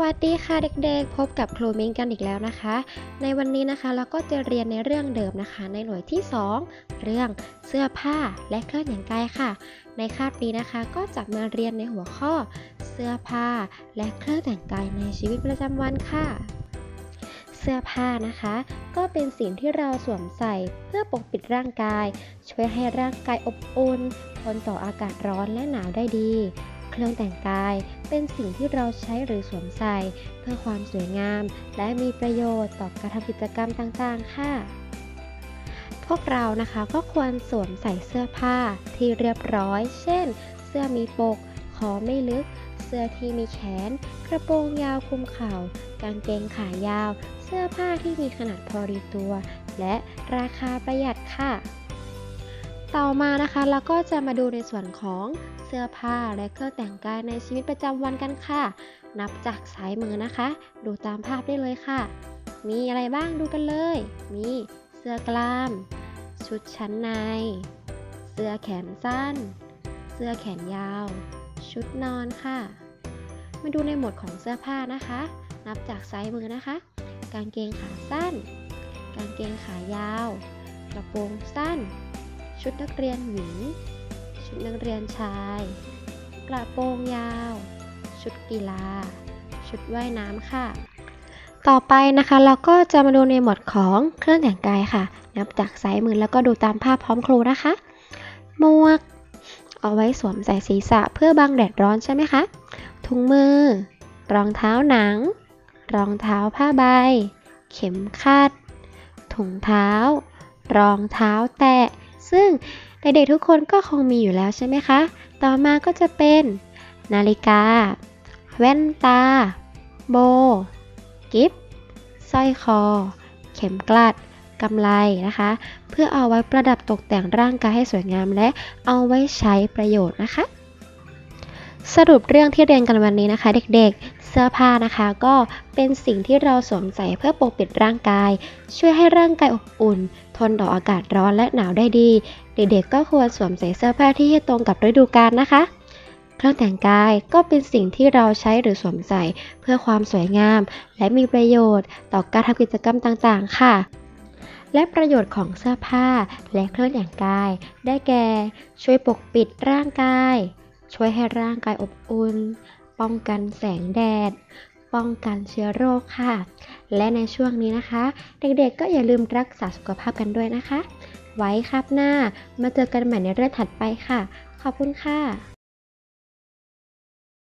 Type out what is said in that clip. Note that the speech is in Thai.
วัสดีค่ะเด็กๆ พบกับครูมิ้งกันอีกแล้วนะคะ ในวันนี้นะคะเราก็จะเรียนในเรื่องเดิมนะคะ ในหน่วยที่ 2 เรื่องเสื้อผ้าและเครื่องแต่งกายค่ะ ในคาบนี้นะคะก็จะมาเรียนในหัวข้อ เสื้อผ้าและเครื่องแต่งกายในชีวิตประจำวันค่ะ เสื้อผ้านะคะ ก็เป็นสิ่งที่เราสวมใส่เพื่อปกปิดร่างกาย ช่วยให้ร่างกายอบอุ่นทนต่ออากาศร้อนและหนาวได้ดี เครื่องแต่งกายเป็นสิ่งที่เราใช้หรือสวมใส่ เพื่อความสวยงาม และมีประโยชน์ต่อการทำกิจกรรมต่างๆ ค่ะ พวกเรานะคะก็ควรสวมใส่เสื้อผ้าที่เรียบร้อย เช่น เสื้อมีปก คอไม่ลึก เสื้อที่มีแขน กระโปรงยาวคลุมเข่า กางเกงขายาว เสื้อผ้าที่มีขนาดพอดีตัว และราคาประหยัดค่ะ ต่อมานะคะเราก็จะมาดูในส่วนของเสื้อผ้าและเครื่องแต่งกายในชีวิตประจำวันกันค่ะ นับจากซ้ายมือนะคะ ดูตามภาพได้เลยค่ะ มีอะไรบ้างดูกันเลย มีเสื้อกล้าม ชุดชั้นใน เสื้อแขนสั้น เสื้อแขนยาว ชุดนอนค่ะ มาดูในหมวดของเสื้อผ้านะคะ นับจากซ้ายมือนะคะ กางเกงขาสั้น กางเกงขายาว กระโปรงสั้น ชุดนักเรียนหญิง ชุดนักเรียนชาย กระโปรงยาว ชุดกีฬา ชุดว่ายน้ำค่ะ ต่อไปนะคะเราก็จะมาดูในหมวดของเครื่องแต่งกายค่ะ นับจากซ้ายมือแล้วก็ดูตามภาพพร้อมครูนะคะ หมวก เอาไว้สวมใส่ศีรษะเพื่อบังแดดร้อนใช่ไหมคะ ถุงมือ รองเท้าหนัง รองเท้าผ้าใบ เข็มขัด ถุงเท้า รองเท้าแตะ ซึ่งเด็กๆทุกคนก็คงมีอยู่แล้วใช่ไหมคะ ต่อมาก็จะเป็น นาฬิกา แว่นตา โบ กิฟสร้อยคอ เข็มกลัดกำไลนะคะ เพื่อเอาไว้ประดับตกแต่งร่างกายให้สวยงามและเอาไว้ใช้ประโยชน์นะคะ สรุปเรื่องที่เรียนกันวันนี้นะคะ เด็กๆ เสื้อผ้านะคะก็เป็นสิ่งที่เราสวมใส่เพื่อปกปิดร่างกาย ช่วยให้ร่างกายอบอุ่น ทนต่ออากาศร้อนและหนาวได้ดี เด็กๆก็ควรสวมใส่เสื้อผ้าที่ให้ตรงกับฤดูกาลนะคะ เครื่องแต่งกายก็เป็นสิ่งที่เราใช้หรือสวมใส่เพื่อความสวยงาม และมีประโยชน์ ต่อการทำกิจกรรมต่างๆ ค่ะและประโยชน์ของเสื้อผ้าและเครื่องแต่งกาย ได้แก่ ช่วยปกปิดร่างกาย ช่วยให้ร่างกายอบอุ่น ป้องกันแสงแดด ป้องกันเชื้อโรคค่ะ และในช่วงนี้นะคะ เด็กๆก็อย่าลืมรักษาสุขภาพกันด้วยนะคะ ไว้ครับหน้ามาเจอกันใหม่ในเรื่องถัดไปค่ะ ขอบคุณค่ะ